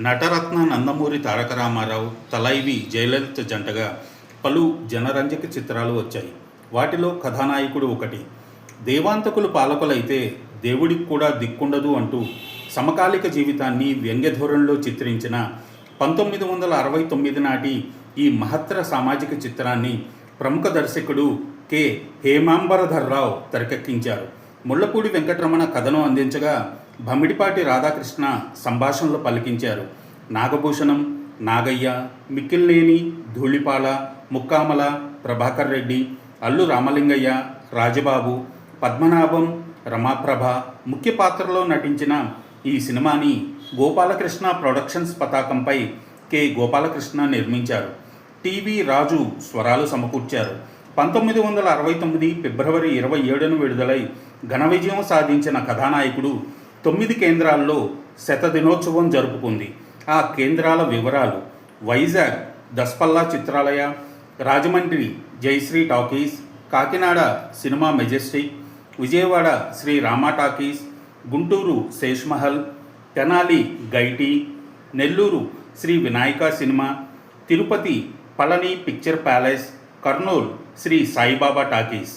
నటరత్న నందమూరి తారక రామారావు తలైవి జయలలిత జంటగా పలు జనరంజక చిత్రాలు వచ్చాయి. వాటిలో కథానాయకుడు ఒకటి. దేవాంతకులు పాలకులైతే దేవుడికి కూడా దిక్కుండదు అంటూ సమకాలిక జీవితాన్ని వ్యంగ్యధోరణిలో చిత్రించిన పంతొమ్మిది వందల అరవై తొమ్మిది నాటి ఈ మహత్తర సామాజిక చిత్రాన్ని ప్రముఖ దర్శకుడు కె. హేమాంబరధర్రావు తెరకెక్కించారు. ముళ్ళపూడి వెంకటరమణ కథను అందించగా భమిడిపాటి రాధాకృష్ణ సంభాషణలు పలికించారు. నాగభూషణం నాగయ్య మిక్కిల్నేని ధూళిపాల ముక్కామల ప్రభాకర్ రెడ్డి అల్లు రామలింగయ్య రాజబాబు పద్మనాభం రమాప్రభ ముఖ్య పాత్రలో నటించిన ఈ సినిమాని గోపాలకృష్ణ ప్రొడక్షన్స్ పతాకంపై కె. గోపాలకృష్ణ నిర్మించారు. టీవీ రాజు స్వరాలు సమకూర్చారు. పంతొమ్మిది వందల అరవై తొమ్మిది ఫిబ్రవరి ఇరవై ఏడున విడుదలై ఘన విజయం సాధించిన కథానాయకుడు తొమ్మిది కేంద్రాల్లో శతదినోత్సవం జరుపుకుంది. ఆ కేంద్రాల వివరాలు Vizag Daspalla Chitralaya Rajahmundry Jayasri talkies Kakinada cinema Majestic Vijayawada Sri Rama talkies Guntur Sheshmahal Tenali Gaiety Nellore Sri Vinayaka cinema Tirupati Palani picture palace Kurnool Sri Saibaba talkies.